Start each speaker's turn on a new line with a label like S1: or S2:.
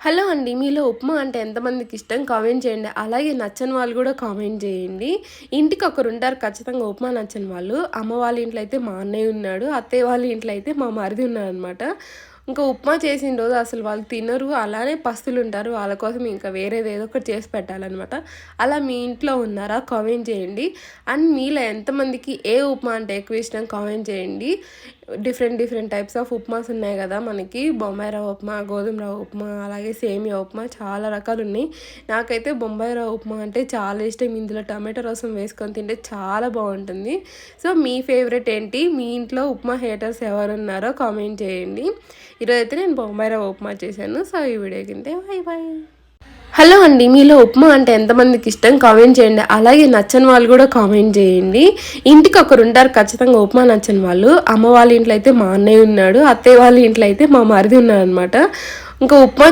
S1: Hello అండి మీలో ఉప్మా అంటే ఎంతమందికి ఇష్టం? కామెంట్ చేయండి. అలాగే నచ్చని వాళ్ళు కూడా కామెంట్ చేయండి. ఇంటికి ఒకరు ఉంటారు ఖచ్చితంగా ఉప్మా నచ్చని వాళ్ళు. అమ్మ వాళ్ళ ఇంట్లో అయితే మా అన్నయ్య ఉన్నాడు అత్తయ్య వాళ్ళ ఇంట్లో అయితే మా మరిది ఉన్నాడు అనమాట ఇంకా ఉప్మా చేసిన రోజు అసలు వాళ్ళు తినరు అలానే పస్తులు ఉంటారు వాళ్ళ కోసం ఇంకా వేరేది ఏదో ఒకటి చేసి పెట్టాలన్నమాట. అలా మీ ఇంట్లో ఉన్నారా? కామెంట్ చేయండి. అండ్ మీలో ఎంతమందికి ఏ ఉప్మా అంటే ఎక్కువ ఇష్టం కామెంట్ చేయండి. Different different types of upmas ఉన్నాయి కదా మనకి. బొంబాయి రవ్వ ఉప్మా గోధుమ రవ్వ ఉప్మా అలాగే సేమియా ఉప్మా చాలా రకాలు ఉన్నాయి. నాకైతే బొంబాయి రవ్వ ఉప్మా అంటే చాలా ఇష్టం. ఇందులో టమాటో రసం వేసుకొని తింటే చాలా బాగుంటుంది. సో మీ ఫేవరెట్ ఏంటి? మీ ఇంట్లో ఉప్మా హేటర్స్ ఎవరు ఉన్నారో కామెంట్ చేయండి. ఈరోజు అయితే నేను బొంబాయి రవ్వ ఉప్మా చేశాను. సో ఈ వీడియో కింద బాయ్ బాయ్. హలో అండి మీలో ఉప్మా అంటే ఎంతమందికి ఇష్టం కామెంట్ చేయండి. అలాగే నచ్చని వాళ్ళు కూడా కామెంట్ చేయండి. ఇంటికి ఒకరు ఉంటారు ఖచ్చితంగా ఉప్మా నచ్చని వాళ్ళు. అమ్మ వాళ్ళ ఇంట్లో అయితే మా అన్నయ్య ఉన్నాడు అత్తయ్య వాళ్ళ ఇంట్లో అయితే మా మరిది ఉన్నాడు అనమాట ఇంకా ఉప్మా